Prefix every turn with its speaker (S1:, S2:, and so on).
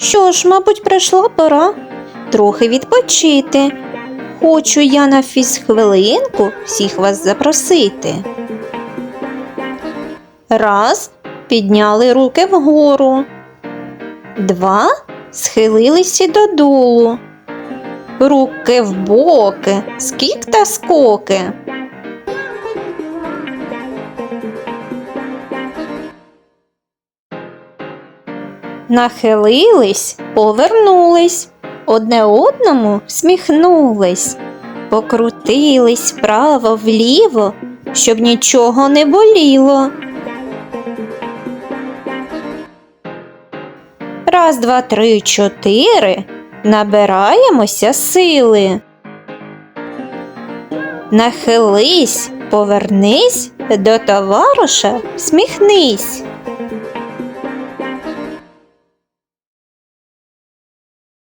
S1: Що ж, мабуть, прийшла пора трохи відпочити. Хочу я на фізхвилинку всіх вас запросити. Раз підняли руки вгору. Два схилилися додолу. Руки в боки, скік та скоки. Нахилились, повернулись, одне одному всміхнулись, покрутились вправо вліво, щоб нічого не боліло. Раз, два, три, чотири. Набираємося сили. Нахились, повернись до товариша, всміхнись.